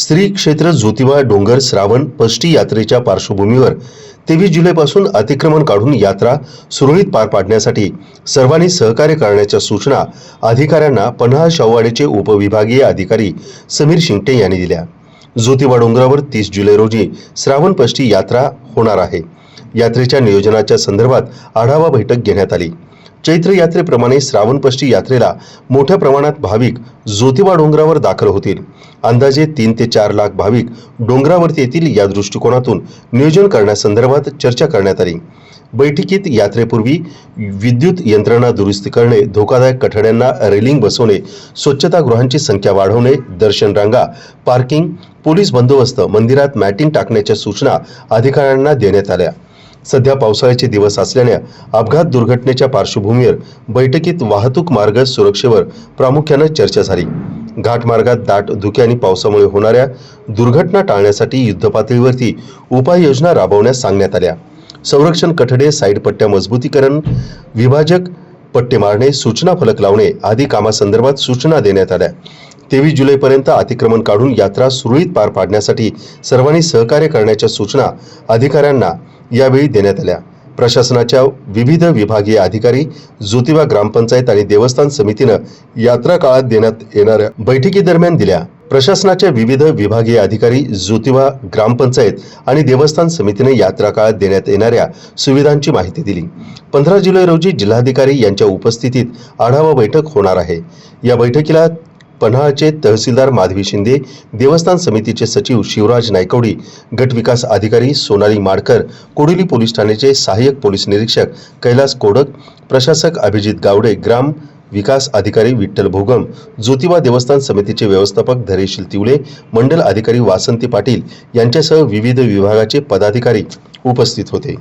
श्री क्षेत्र ज्योतिबा डोंगर श्रावण पष्टी यात्रेच्या पार्श्वभूमीवर तेवीस जुलैपासून अतिक्रमण काढून यात्रा सुरळीत पार पाडण्यासाठी सर्वांनी सहकार्य करण्याच्या सूचना अधिकाऱ्यांना पन्हाळ शाहूवाडीचे उपविभागीय अधिकारी समीर शिंगटे यांनी दिल्या. ज्योतिबा डोंगरावर तीस जुलै रोजी श्रावण पष्टी यात्रा होणार आहे. यात्रेच्या नियोजनाच्या संदर्भात आढावा बैठक घेण्यात आली. चैत्र यात्रेप्रमाणे श्रावणपष्टी यात्रेला मोठ्या प्रमाणात भाविक ज्योतिबा डोंगरावर दाखल होतील. अंदाजे तीन ते चार लाख भाविक डोंगरावरती येतील या दृष्टिकोनातून नियोजन करण्यासंदर्भात चर्चा करण्यात आली. बैठकीत यात्रेपूर्वी विद्युत यंत्रणा दुरुस्ती करणे धोकादायक कठड्यांना रेलिंग बसवणे स्वच्छतागृहांची संख्या वाढवणे दर्शन रांगा पार्किंग पोलीस बंदोबस्त मंदिरात मॅटिंग टाकण्याच्या सूचना अधिकाऱ्यांना देण्यात आल्या. सध्या पावसाळ्याचे दिवस असल्याने अपघात दुर्घटनेच्या पार्श्वभूमीवर बैठकीत वाहतूक मार्ग सुरक्षेवर प्रामुख्यानं चर्चा झाली. घाटमार्गात दाट धुके आणि पावसामुळे होणाऱ्या दुर्घटना टाळण्यासाठी युद्धपातळीवरती उपाययोजना राबवण्यास सांगण्यात आल्या. संरक्षण कठडे साईड पट्ट्या मजबूतीकरण विभाजक पट्टे मारणे सूचना फलक लावणे आदी कामासंदर्भात सूचना देण्यात आल्या. तेवीस जुलैपर्यंत अतिक्रमण काढून यात्रा सुरळीत पार पाडण्यासाठी सर्वांनी सहकार्य करण्याच्या सूचना अधिकाऱ्यांना यावेळी देण्यात आल्या. प्रशासनाच्या विविध विभागीय अधिकारी ज्योतिबा ग्रामपंचायत आणि देवस्थान समितीनं यात्रा काळात देण्यात येणाऱ्या बैठकीदरम्यान दिल्या. प्रशासनाच्या विविध विभागीय अधिकारी ज्योतिबा ग्रामपंचायत आणि देवस्थान समितीने यात्रा काळात देण्यात येणाऱ्या सुविधांची माहिती दिली. पंधरा जुलै रोजी जिल्हाधिकारी यांच्या उपस्थितीत आढावा बैठक होणार आहे. या बैठकीला पन्हाळचे तहसीलदार माधवी शिंदे देवस्थान समितीचे सचिव शिवराज नायकवडी गट विकास अधिकारी सोनाली माडकर कोडिली पोलीस ठाण्याचे सहाय्यक पोलीस निरीक्षक कैलास कोडक प्रशासक अभिजित गावडे ग्राम विकास अधिकारी विठ्ठल भोगम ज्योतिबा देवस्थान समितीचे व्यवस्थापक धरेशील तिवले मंडल अधिकारी वासंती पाटील यांच्यासह विविध विभागाचे पदाधिकारी उपस्थित होते.